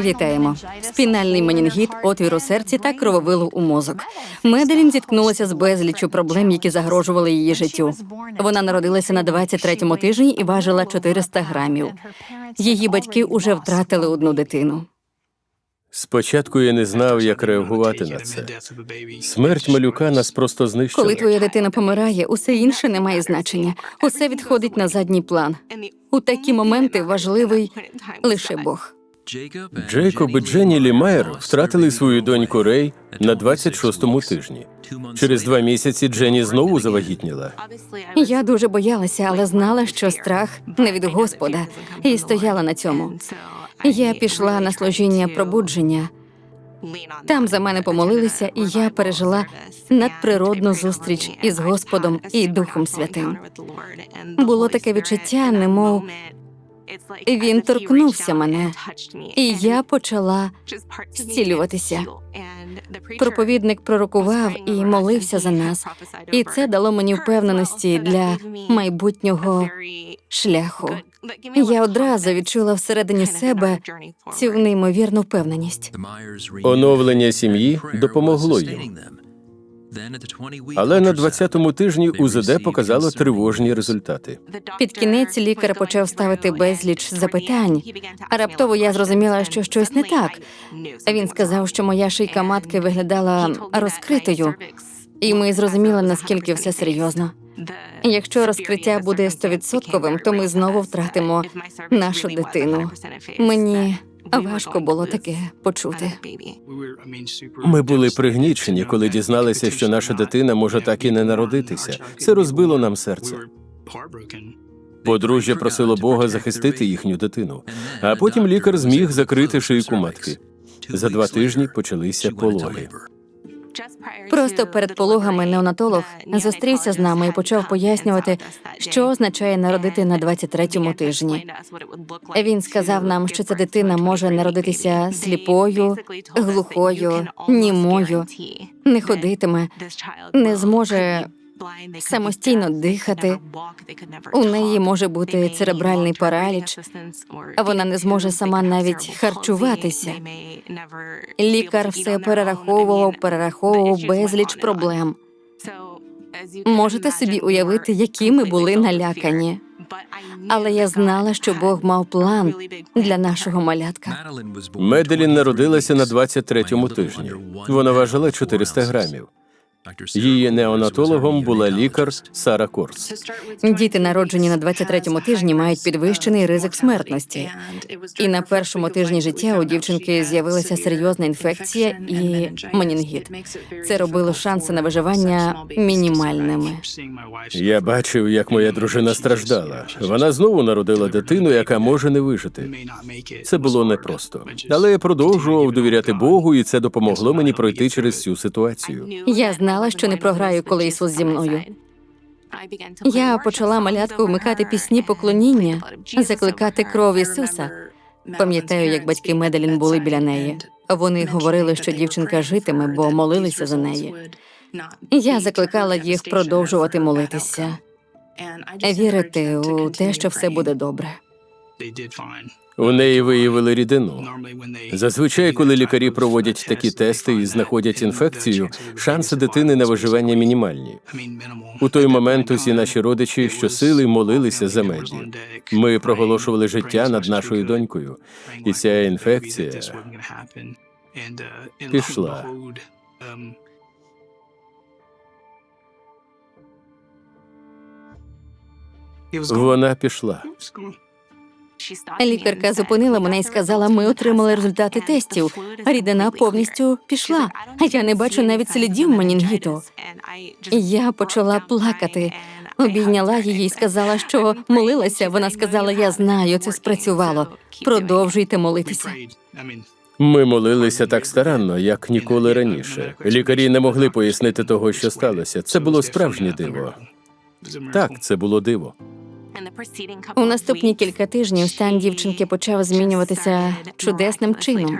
Вітаємо. Спінальний менінгіт, отвір у серці та крововилу у мозок. Меделін зіткнулася з безліччю проблем, які загрожували її життю. Вона народилася на 23-му тижні і важила 400 грамів. Її батьки уже втратили одну дитину. Спочатку я не знав, як реагувати на це. Смерть малюка нас просто знищила. Коли твоя дитина помирає, усе інше не має значення. Усе відходить на задній план. У такі моменти важливий лише Бог. Джейкоб і Дженні Лімайер втратили свою доньку Рей на 26-му тижні. Через два місяці Дженні знову завагітніла. Я дуже боялася, але знала, що страх не від Господа, і стояла на цьому. Я пішла на служіння пробудження. Там за мене помолилися, і я пережила надприродну зустріч із Господом і Духом Святим. Було таке відчуття, немов він торкнувся мене, і я почала зцілюватися. Проповідник пророкував і молився за нас, і це дало мені впевненості для майбутнього шляху. Я одразу відчула всередині себе цю неймовірну впевненість. Оновлення сім'ї допомогло їм. Але на 20-му тижні УЗД показало тривожні результати. Під кінець лікар почав ставити безліч запитань. А раптово я зрозуміла, що щось не так. Він сказав, що моя шийка матки виглядала розкритою, і ми зрозуміли, наскільки все серйозно. Якщо розкриття буде стовідсотковим, то ми знову втратимо нашу дитину. Мені важко було таке почути. Ми були пригнічені, коли дізналися, що наша дитина може так і не народитися. Це розбило нам серце. Подружжя просило Бога захистити їхню дитину, а потім лікар зміг закрити шийку матки. За два тижні почалися пологи. Просто перед пологами неонатолог зустрівся з нами і почав пояснювати, що означає народити на 23-му тижні. Він сказав нам, що ця дитина може народитися сліпою, глухою, німою, не ходитиме, не зможе самостійно дихати. У неї може бути церебральний параліч, а вона не зможе сама навіть харчуватися. Лікар все перераховував, перераховував безліч проблем. Можете собі уявити, які ми були налякані. Але я знала, що Бог мав план для нашого малятка. Меделін народилася на 23-му тижні. Вона важила 400 грамів. Її неонатологом була лікар Сара Корс. Діти, народжені на 23-му тижні, мають підвищений ризик смертності. І на першому тижні життя у дівчинки з'явилася серйозна інфекція і менінгіт. Це робило шанси на виживання мінімальними. Я бачив, як моя дружина страждала. Вона знову народила дитину, яка може не вижити. Це було непросто. Але я продовжував довіряти Богу, і це допомогло мені пройти через цю ситуацію. Я знала, що не програю, коли Ісус зі мною. Я почала малятку вмикати пісні поклоніння, закликати кров Ісуса. Пам'ятаю, як батьки Меделін були біля неї. Вони говорили, що дівчинка житиме, бо молилися за неї. Я закликала їх продовжувати молитися, вірити у те, що все буде добре. У неї виявили рідину. Зазвичай, коли лікарі проводять такі тести і знаходять інфекцію, шанси дитини на виживання мінімальні. У той момент усі наші родичі щосили молилися за Меді. Ми проголошували життя над нашою донькою, і ця інфекція пішла. Вона пішла. Лікарка зупинила мене і сказала: ми отримали результати тестів. Рідина повністю пішла. Я не бачу навіть слідів менінгіту. Я почала плакати. Обійняла її і сказала, що молилася. Вона сказала: Я знаю, це спрацювало. Продовжуйте молитися. Ми молилися так старанно, як ніколи раніше. Лікарі не могли пояснити того, що сталося. Це було справжнє диво. Так, це було диво. У наступні кілька тижнів стан дівчинки почав змінюватися чудесним чином.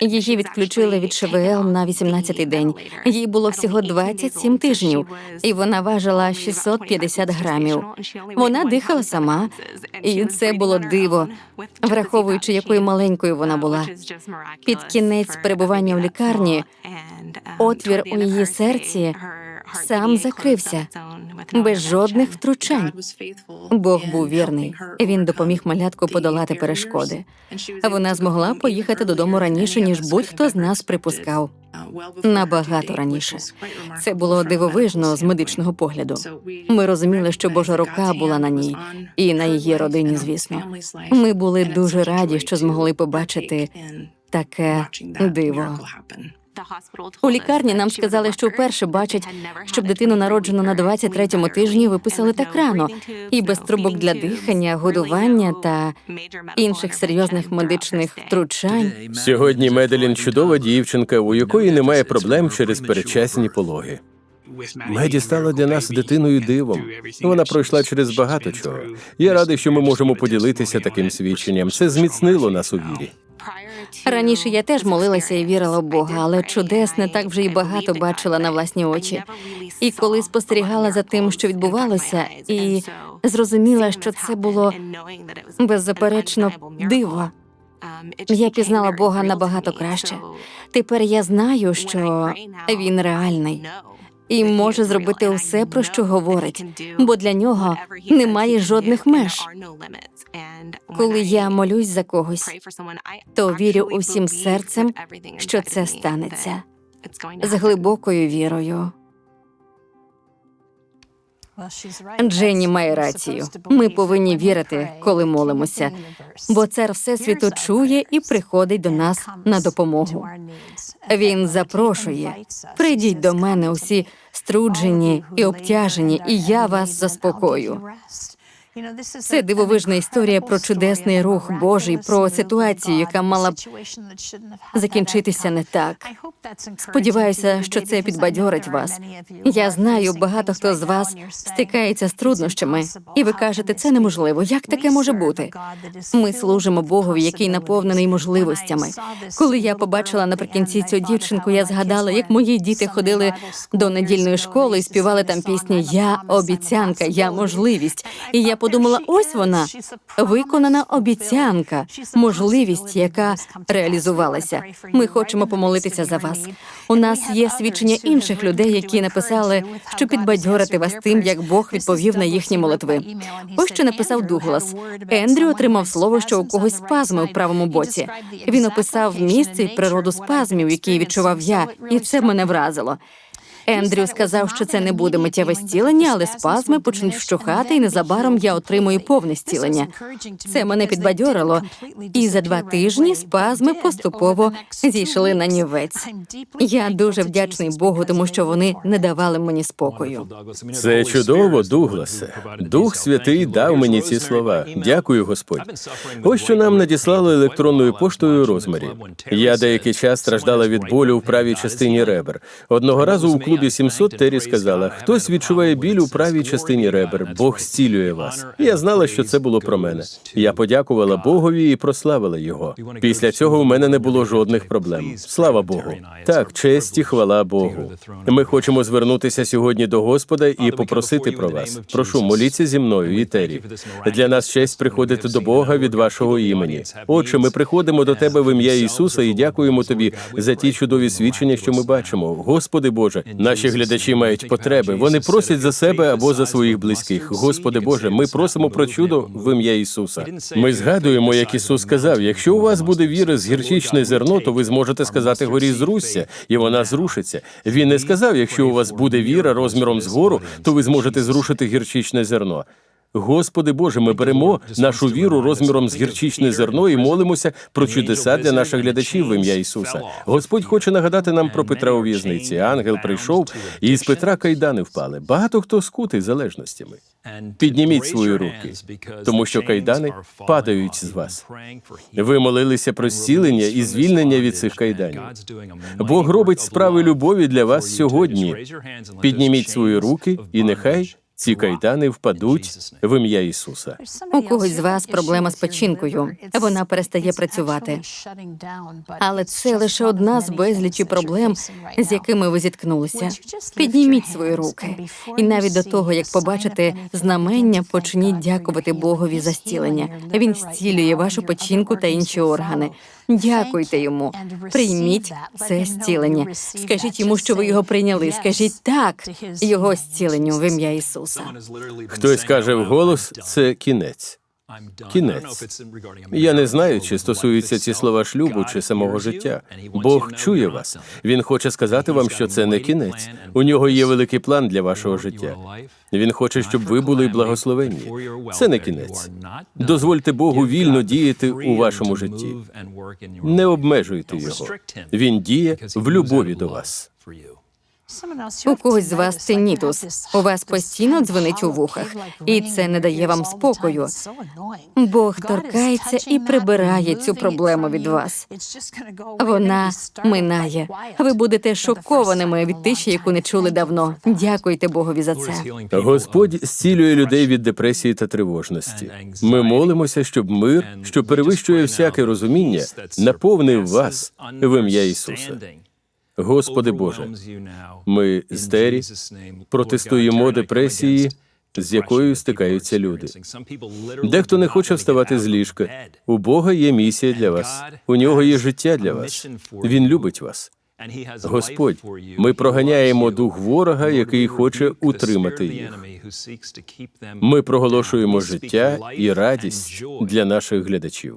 Її відключили від ШВЛ на 18-й день. Їй було всього 27 тижнів, і вона важила 650 грамів. Вона дихала сама, і це було диво, враховуючи, якою маленькою вона була. Під кінець перебування в лікарні отвір у її серці сам закрився, без жодних втручань. Бог був вірний. Він допоміг малятку подолати перешкоди. Вона змогла поїхати додому раніше, ніж будь-хто з нас припускав. Набагато раніше. Це було дивовижно з медичного погляду. Ми розуміли, що Божа рука була на ній і на її родині, звісно. Ми були дуже раді, що змогли побачити таке диво. У лікарні нам сказали, що вперше бачать, щоб дитину народжену на 23-му тижні виписали так рано, і без трубок для дихання, годування та інших серйозних медичних втручань. Сьогодні Меделін чудова дівчинка, у якої немає проблем через передчасні пологи. Меді стала для нас дитиною дивом. Вона пройшла через багато чого. Я радий, що ми можемо поділитися таким свідченням. Це зміцнило нас у вірі. Раніше я теж молилася і вірила в Бога, але чудес не так вже й багато бачила на власні очі. І коли спостерігала за тим, що відбувалося, і зрозуміла, що це було беззаперечно диво. Я пізнала Бога набагато краще. Тепер я знаю, що він реальний і може зробити усе, про що говорить, бо для нього немає жодних меж. Коли я молюсь за когось, то вірю усім серцем, що це станеться з глибокою вірою. Дженні має рацію. Ми повинні вірити, коли молимося, бо цар всесвіту чує і приходить до нас на допомогу. Він запрошує прийдіть до мене усі струджені і обтяжені, і я вас заспокою. Це дивовижна історія про чудесний рух Божий, про ситуацію, яка мала б закінчитися не так. Сподіваюся, що це підбадьорить вас. Я знаю, багато хто з вас стикається з труднощами, і ви кажете, це неможливо. Як таке може бути? Ми служимо Богові, який наповнений можливостями. Коли я побачила наприкінці цю дівчинку, я згадала, як мої діти ходили до недільної школи і співали там пісні Я обіцянка, я можливість. І я подумала, ось вона виконана обіцянка, можливість, яка реалізувалася. Ми хочемо помолитися за вас. У нас є свідчення інших людей, які написали, що підбадьорити вас тим, як Бог відповів на їхні молитви. Ось що написав Дуглас. Ендрю отримав слово, що у когось спазми у правому боці. Він описав місце і природу спазмів, які відчував я, і це мене вразило. Ендрю сказав, що це не буде миттєве зцілення, але спазми почнуть вщухати, і незабаром я отримую повне зцілення. Це мене підбадьорило, і за два тижні спазми поступово зійшли на нівець. Я дуже вдячний Богу, тому що вони не давали мені спокою. Це чудово, Дугласе. Дух Святий дав мені ці слова. Дякую, Господь. Ось що нам надіслали електронною поштою Розмарі. Я деякий час страждала від болю в правій частині ребер. Одного разу у клубі 700 Террі сказала: хтось відчуває біль у правій частині ребер. Бог зцілює вас. Я знала, що це було про мене. Я подякувала Богові і прославила його. Після цього у мене не було жодних проблем. Слава Богу. Так, честь і хвала Богу. Ми хочемо звернутися сьогодні до Господа і попросити про вас. Прошу, моліться зі мною і Террі. Для нас честь приходити до Бога від вашого імені. Отче, ми приходимо до тебе в ім'я Ісуса і дякуємо тобі за ті чудові свідчення, що ми бачимо. Господи Боже, наші глядачі мають потреби. Вони просять за себе або за своїх близьких. Господи Боже, ми просимо про чудо в ім'я Ісуса. Ми згадуємо, як Ісус сказав: якщо у вас буде віра з гірчичне зерно, то ви зможете сказати горі зрусься, і вона зрушиться. Він не сказав, якщо у вас буде віра розміром з гору, то ви зможете зрушити гірчичне зерно. Господи Боже, ми беремо нашу віру розміром з гірчичне зерно і молимося про чудеса для наших глядачів в ім'я Ісуса. Господь хоче нагадати нам про Петра у в'язниці. Ангел прийшов, і з Петра кайдани впали. Багато хто скутий залежностями. Підніміть свої руки, тому що кайдани падають з вас. Ви молилися про зцілення і звільнення від цих кайданів. Бог робить справи любові для вас сьогодні. Підніміть свої руки, і нехай ці кайдани впадуть в ім'я Ісуса. У когось з вас проблема з печінкою. Вона перестає працювати. Але це лише одна з безлічі проблем, з якими ви зіткнулися. Підніміть свої руки, і навіть до того, як побачите знамення, почніть дякувати Богові за зцілення. Він зцілює вашу печінку та інші органи. Дякуйте йому. Прийміть це зцілення. Скажіть йому, що ви його прийняли. Скажіть так його зціленню в ім'я Ісуса. Хтось каже вголос, це кінець. Кінець. Я не знаю, чи стосуються ці слова шлюбу чи самого життя. Бог чує вас. Він хоче сказати вам, що це не кінець. У нього є великий план для вашого життя. Він хоче, щоб ви були благословенні. Це не кінець. Дозвольте Богу вільно діяти у вашому житті. Не обмежуйте його. Він діє в любові до вас. У когось з вас тинітус. У вас постійно дзвенить у вухах, і це не дає вам спокою. Бог торкається і прибирає цю проблему від вас. Вона минає. Ви будете шокованими від тиші, яку не чули давно. Дякуйте Богові за це. Господь зцілює людей від депресії та тривожності. Ми молимося, щоб мир, що перевищує всяке розуміння, наповнив вас в ім'я Ісуса. Господи Боже, ми з Тері протестуємо депресії, з якою стикаються люди. Дехто не хоче вставати з ліжка. У Бога є місія для вас. У нього є життя для вас. Він любить вас. Господь, ми проганяємо дух ворога, який хоче утримати їх. Ми проголошуємо життя і радість для наших глядачів.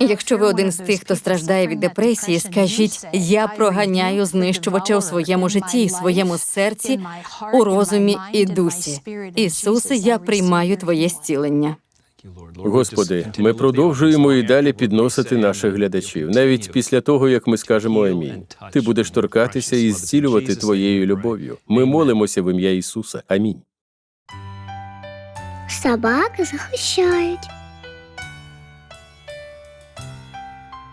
Якщо ви один з тих, хто страждає від депресії, скажіть: я проганяю знищувача у своєму житті, своєму серці, у розумі і дусі. Ісусе, я приймаю твоє зцілення. Господи, ми продовжуємо і далі підносити наших глядачів, навіть після того, як ми скажемо амінь. Ти будеш торкатися і зцілювати твоєю любов'ю. Ми молимося в ім'я Ісуса. Амінь. Собаки захищають.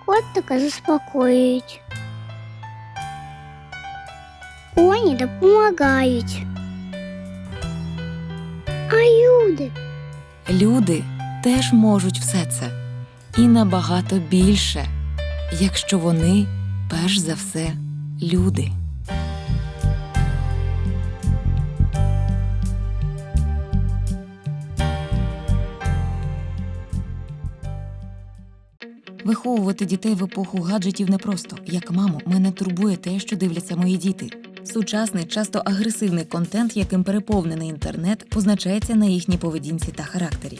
Котика заспокоюють. Коні допомагають. А люди Люди теж можуть все це і набагато більше, якщо вони перш за все люди. Виховувати дітей в епоху гаджетів непросто. Як маму, мене турбує те, що дивляться мої діти. Сучасний, часто агресивний контент, яким переповнений інтернет, позначається на їхній поведінці та характері.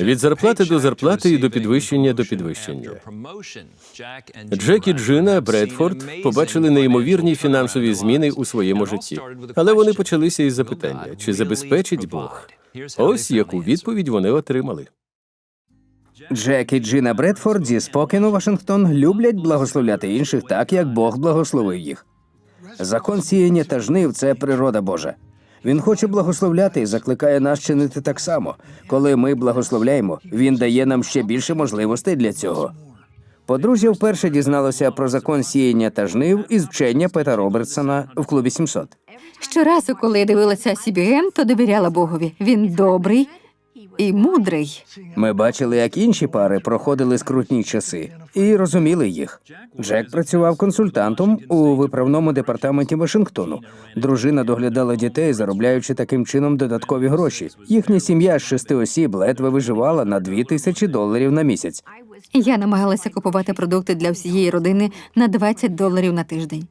Від зарплати до зарплати і до підвищення до підвищення. Джек і Джина Бредфорд побачили неймовірні фінансові зміни у своєму житті, але вони почалися із запитання: чи забезпечить Бог? Ось яку відповідь вони отримали. Джек і Джина Бредфорд зі Спокену, Вашингтон, люблять благословляти інших так, як Бог благословив їх. Закон сіяння та жнив це природа Божа. Він хоче благословляти і закликає нас чинити так само. Коли ми благословляємо, він дає нам ще більше можливостей для цього. Подружжя вперше дізналося про закон сіяння та жнив із вчення Пета Робертсона в клубі 700. Щоразу, коли я дивилася CBN, то довіряла Богові. Він добрий і мудрий. Ми бачили, як інші пари проходили скрутні часи і розуміли їх. Джек працював консультантом у виправному департаменті Вашингтону. Дружина доглядала дітей, заробляючи таким чином додаткові гроші. Їхня сім'я з шести осіб ледве виживала на дві тисячі доларів на місяць. Я намагалася купувати продукти для всієї родини на 20 доларів на тиждень.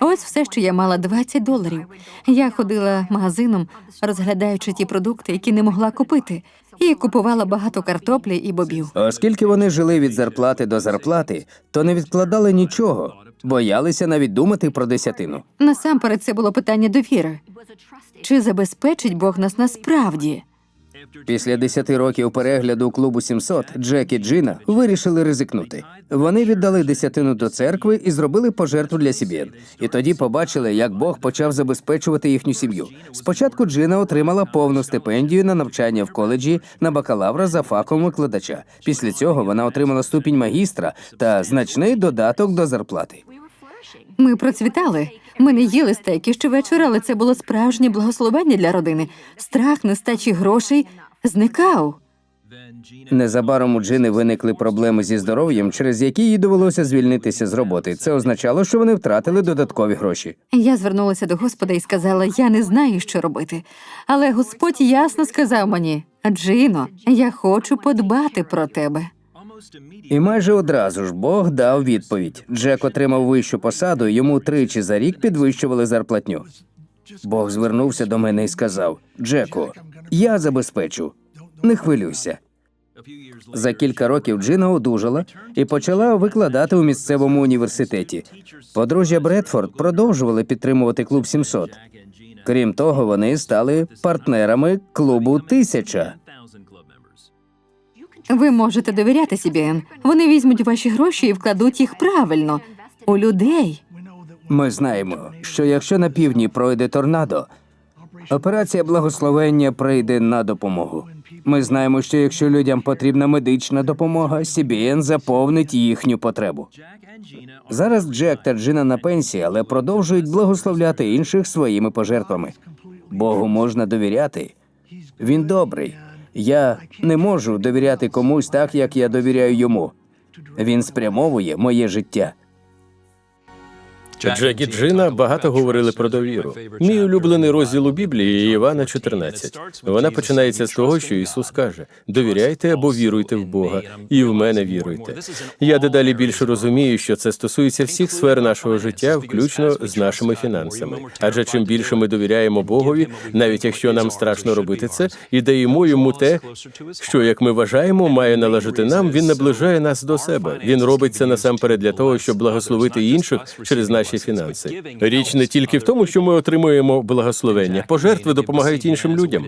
Ось все, що я мала 20 доларів. Я ходила магазином, розглядаючи ті продукти, які не могла купити, і купувала багато картоплі і бобів. Оскільки вони жили від зарплати до зарплати, то не відкладали нічого. боялися навіть думати про десятину. Насамперед, це було питання довіри. Чи забезпечить Бог нас насправді? Після 10 років перегляду клубу 700 Джек і Джина вирішили ризикнути. Вони віддали десятину до церкви і зробили пожертву для сім'єн. І тоді побачили, як Бог почав забезпечувати їхню сім'ю. Спочатку Джина отримала повну стипендію на навчання в коледжі на бакалавра за фахом викладача. Після цього вона отримала ступінь магістра та значний додаток до зарплати. Ми процвітали. Ми не їли стейки щовечора, але це було справжнє благословення для родини. Страх нестачі грошей зникав. Незабаром у Джини виникли проблеми зі здоров'ям, через які їй довелося звільнитися з роботи. Це означало, що вони втратили додаткові гроші. Я звернулася до Господа і сказала: я не знаю, що робити. Але Господь ясно сказав мені: Джино, я хочу подбати про тебе. І майже одразу ж Бог дав відповідь. Джек отримав вищу посаду, йому тричі за рік підвищували зарплатню. Бог звернувся до мене і сказав: Джеку, я забезпечу, не хвилюйся. За кілька років Джина одужала і почала викладати у місцевому університеті. Подружжя Бредфорд продовжували підтримувати клуб 700. Крім того, вони стали партнерами клубу Тисяча. Ви можете довіряти CBN. Вони візьмуть ваші гроші і вкладуть їх правильно у людей. Ми знаємо, що якщо на півдні пройде торнадо, операція благословення прийде на допомогу. Ми знаємо, що якщо людям потрібна медична допомога, CBN заповнить їхню потребу. Зараз Джек та Джина на пенсії, але продовжують благословляти інших своїми пожертвами. Богу можна довіряти. Він добрий. Я не можу довіряти комусь так, як я довіряю йому. Він спрямовує моє життя. Джек і Джина багато говорили про довіру. Мій улюблений розділ у Біблії Івана 14. Вона починається з того, що Ісус каже: довіряйте або віруйте в Бога, і в мене віруйте. Я дедалі більше розумію, що це стосується всіх сфер нашого життя, включно з нашими фінансами. Адже чим більше ми довіряємо Богові, навіть якщо нам страшно робити це, і даємо йому те, що як ми вважаємо, має належати нам, він наближає нас до себе. Він робить це насамперед для того, щоб благословити інших через наші фінанси. Річ не тільки в тому, що ми отримуємо благословення. Пожертви допомагають іншим людям.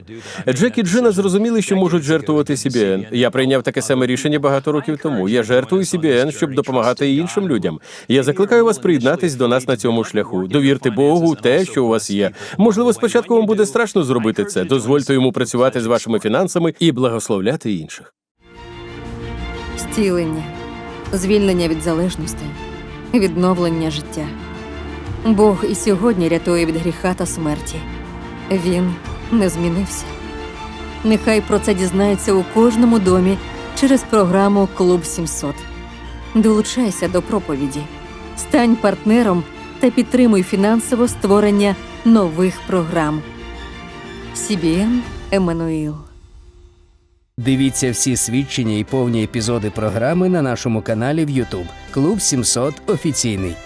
Джек і Джина зрозуміли, що можуть жертвувати CBN. Я прийняв таке саме рішення багато років тому. Я жертвую CBN, щоб допомагати і іншим людям. Я закликаю вас приєднатись до нас на цьому шляху. Довірте Богу те, що у вас є. Можливо, спочатку вам буде страшно зробити це. Дозвольте йому працювати з вашими фінансами і благословляти інших. Зцілення, звільнення від залежностей, відновлення життя. Бог і сьогодні рятує від гріха та смерті. Він не змінився. Нехай про це дізнається у кожному домі через програму Клуб 700. Долучайся до проповіді, стань партнером та підтримуй фінансово створення нових програм. CBN Еммануїл. Дивіться всі свідчення і повні епізоди програми на нашому каналі в YouTube Клуб 700 офіційний.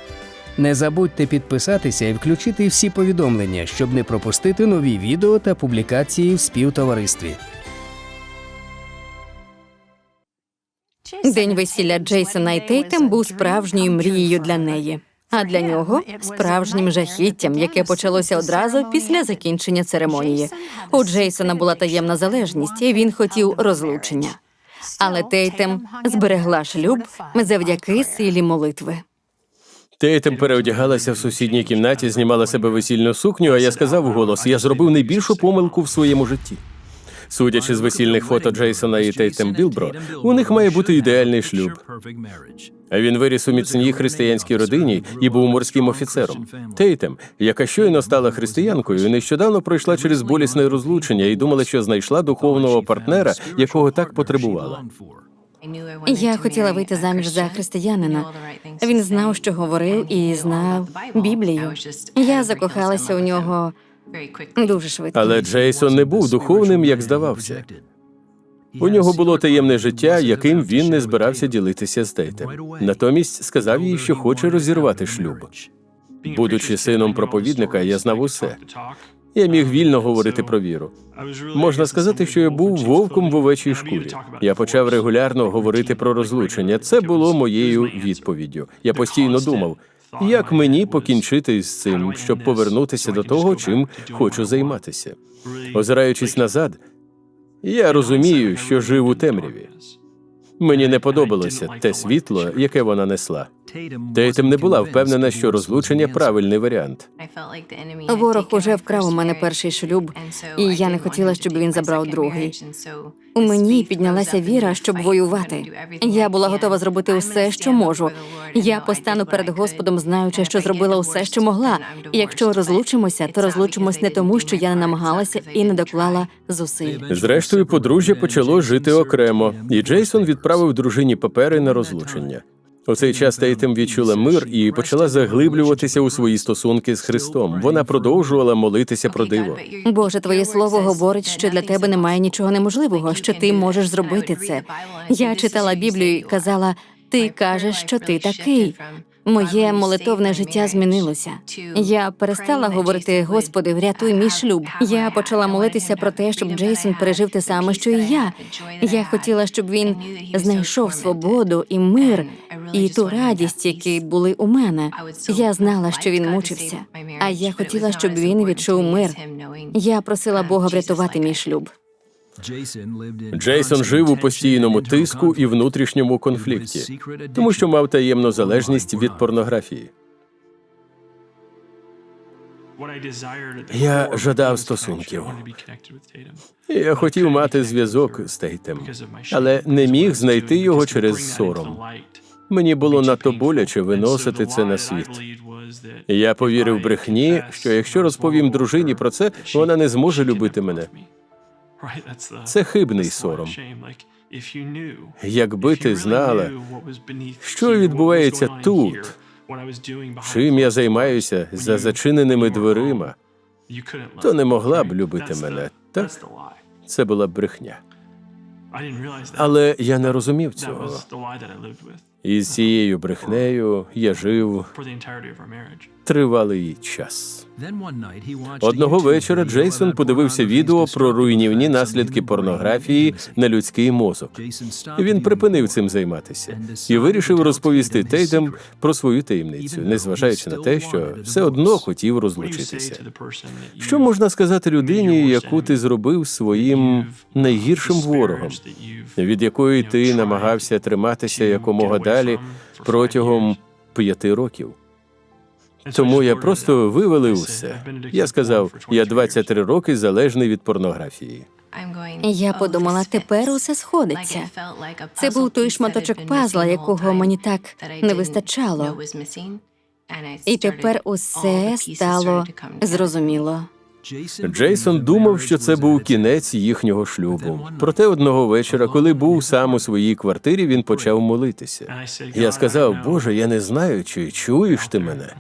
Не забудьте підписатися і включити всі повідомлення, щоб не пропустити нові відео та публікації в співтоваристві. День весілля Джейсона і Тейтем був справжньою мрією для неї, а для нього справжнім жахіттям, яке почалося одразу після закінчення церемонії. У Джейсона була таємна залежність, і він хотів розлучення. Але Тейтем зберегла шлюб завдяки силі молитви. Тейтем переодягалася в сусідній кімнаті, знімала себе весільну сукню, а я сказав вголос: я зробив найбільшу помилку в своєму житті. Судячи з весільних фото Джейсона і Тейтем Білбро, у них має бути ідеальний шлюб. А він виріс у міцній християнській родині і був морським офіцером. Тейтем, яка щойно стала християнкою, нещодавно пройшла через болісне розлучення і думала, що знайшла духовного партнера, якого так потребувала. Я хотіла вийти заміж за християнина. Він знав, що говорив, і знав Біблію. Я закохалася у нього дуже швидко. Але Джейсон не був духовним, як здавався. У нього було таємне життя, яким він не збирався ділитися з Тейтем. Натомість сказав їй, що хоче розірвати шлюб. Будучи сином проповідника, я знав усе. Я міг вільно говорити про віру. Можна сказати, що я був вовком в овечій шкурі. Я почав регулярно говорити про розлучення. Це було моєю відповіддю. Я постійно думав, як мені покінчити з цим, щоб повернутися до того, чим хочу займатися. Озираючись назад, я розумію, що жив у темряві. Мені не подобалося те світло, яке вона несла. Тейтем не була впевнена, що розлучення правильний варіант. Ворог уже вкрав у мене перший шлюб, і я не хотіла, щоб він забрав другий. У мені піднялася віра, щоб воювати. Я була готова зробити усе, що можу. Я постану перед Господом, знаючи, що зробила усе, що могла. І якщо розлучимося, то розлучимось не тому, що я не намагалася і не доклала зусиль. Зрештою, подружжя почало жити окремо, і Джейсон відправив дружині папери на розлучення. У цей час Тейтем відчула мир і почала заглиблюватися у свої стосунки з Христом. Вона продовжувала молитися про диво. Боже, твоє слово говорить, що для тебе немає нічого неможливого, що ти можеш зробити це. Я читала Біблію і казала: ти кажеш, що ти такий. Моє молитовне життя змінилося. Я перестала говорити, Господи, врятуй мій шлюб. Я почала молитися про те, щоб Джейсон пережив те саме, що і я. Я хотіла, щоб він знайшов свободу і мир, і ту радість, які були у мене. Я знала, що він мучився. А я хотіла, щоб він відчув мир. Я просила Бога врятувати мій шлюб. Джейсон жив у постійному тиску і внутрішньому конфлікті, тому що мав таємну залежність від порнографії. Я жадав стосунків. Я хотів мати зв'язок з Тейтем, але не міг знайти його через сором. Мені було надто боляче виносити це на світ. Я повірив брехні, що якщо розповім дружині про це, вона не зможе любити мене. Це хибний сором. Якби ти знала, що відбувається тут, чим я займаюся за зачиненими дверима, то не могла б любити мене. Так це була б брехня. Але я не розумів цього. І з цією брехнею я жив тривалий час. Одного вечора Джейсон подивився відео про руйнівні наслідки порнографії на людський мозок. Він припинив цим займатися і вирішив розповісти Тейтем про свою таємницю, незважаючи на те, що все одно хотів розлучитися. Що можна сказати людині, яку ти зробив своїм найгіршим ворогом, від якої ти намагався триматися якомога далі протягом п'яти років? Тому я просто вивалив усе. Я сказав, я 23 роки залежний від порнографії. Я подумала, тепер усе сходиться. Це був той шматочок пазла, якого мені так не вистачало. І тепер усе стало зрозуміло. Джейсон думав, що це був кінець їхнього шлюбу. Проте одного вечора, коли був сам у своїй квартирі, він почав молитися. Я сказав: Боже, я не знаю, чи чуєш ти мене.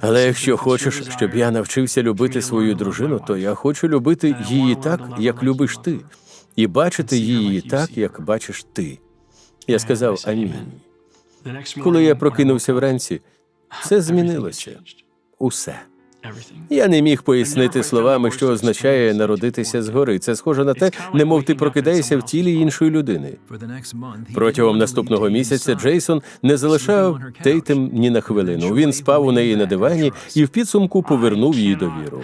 Але якщо хочеш, щоб я навчився любити свою дружину, то я хочу любити її так, як любиш ти, і бачити її так, як бачиш ти. Я сказав Амінь. Коли я прокинувся вранці, все змінилося. Усе. Я не міг пояснити словами, що означає народитися згори. Це схоже на те, немов ти прокидаєшся в тілі іншої людини. Протягом наступного місяця Джейсон не залишав Тейтем ні на хвилину. Він спав у неї на дивані і в підсумку повернув їй довіру.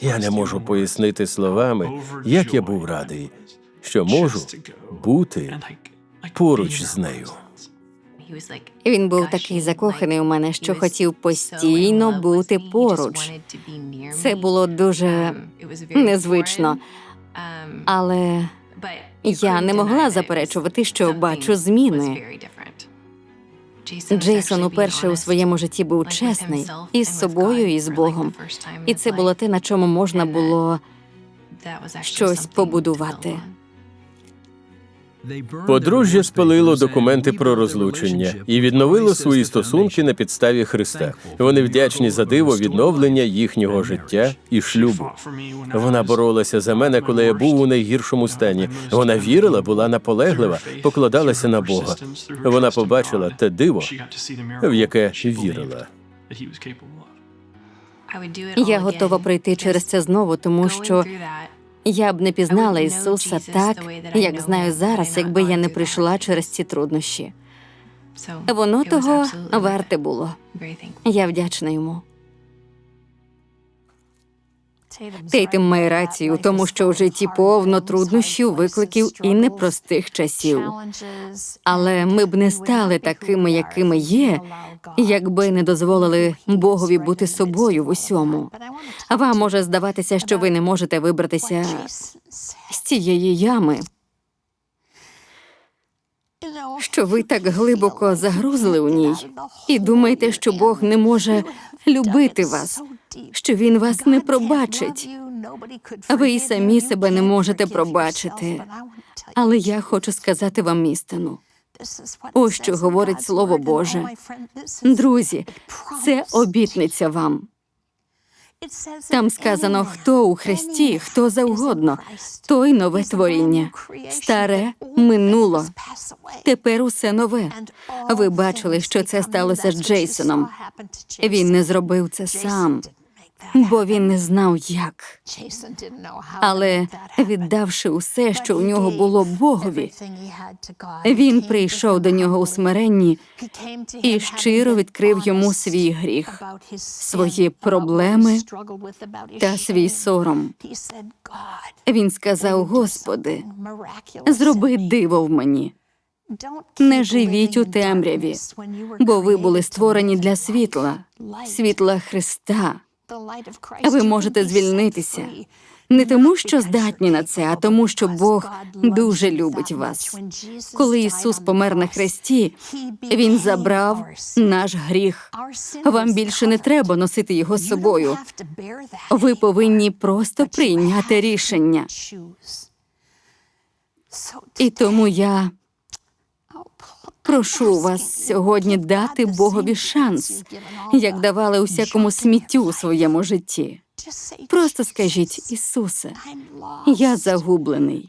Я не можу пояснити словами, як я був радий, що можу бути поруч з нею. Він був такий закоханий у мене, що хотів постійно бути поруч. Це було дуже незвично, але я не могла заперечувати, що бачу зміни. Джейсон уперше у своєму житті був чесний і з собою, і з Богом. І це було те, на чому можна було щось побудувати. Подружжя спалило документи про розлучення і відновило свої стосунки на підставі Христа. Вони вдячні за диво відновлення їхнього життя і шлюбу. Вона боролася за мене, коли я був у найгіршому стані. Вона вірила, була наполеглива, покладалася на Бога. Вона побачила те диво, в яке вірила. Я готова пройти через це знову, тому що я б не пізнала Ісуса так, як знаю зараз, якби я не прийшла через ці труднощі. Воно того варте було. Я вдячна йому. Тейтем має рацію тому, що в житті повно труднощів, викликів і непростих часів. Але ми б не стали такими, якими є, якби не дозволили Богові бути собою в усьому. Вам може здаватися, що ви не можете вибратися з цієї ями, що ви так глибоко загрузли у ній і думаєте, що Бог не може любити вас, що він вас не пробачить. Ви і самі себе не можете пробачити. Але я хочу сказати вам істину. Ось що говорить Слово Боже. Друзі, це обітниця вам. Там сказано, хто у Христі, хто завгодно, той нове творіння. Старе минуло. Тепер усе нове. Ви бачили, що це сталося з Джейсоном. Він не зробив це сам, бо він не знав як. Але віддавши усе, що у нього було Богові, він прийшов до нього у смиренні і щиро відкрив йому свій гріх, свої проблеми та свій сором. Він сказав: Господи, зроби диво в мені. Не живіть у темряві, бо ви були створені для світла, світла Христа. Ви можете звільнитися. Не тому, що здатні на це, а тому, що Бог дуже любить вас. Коли Ісус помер на хресті, Він забрав наш гріх. Вам більше не треба носити його з собою. Ви повинні просто прийняти рішення. І тому я прошу вас сьогодні дати Богові шанс, як давали усякому сміттю у своєму житті. Просто скажіть, Ісусе, я загублений.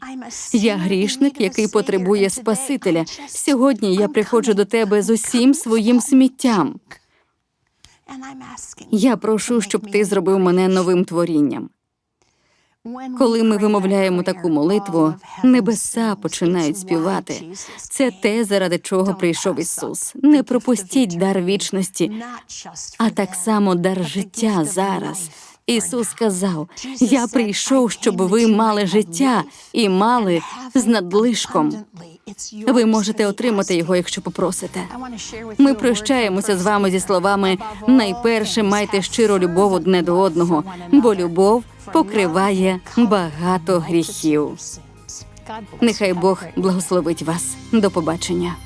Я грішник, який потребує Спасителя. Сьогодні я приходжу до тебе з усім своїм сміттям. Я прошу, щоб ти зробив мене новим творінням. Коли ми вимовляємо таку молитву, небеса починають співати. Це те, заради чого прийшов Ісус. Не пропустіть дар вічності, а так само дар життя зараз. Ісус сказав: Я прийшов, щоб ви мали життя і мали з надлишком. Ви можете отримати його, якщо попросите. Ми прощаємося з вами зі словами найперше майте щиру любов одне до одного, бо любов покриває багато гріхів. Нехай Бог благословить вас. До побачення.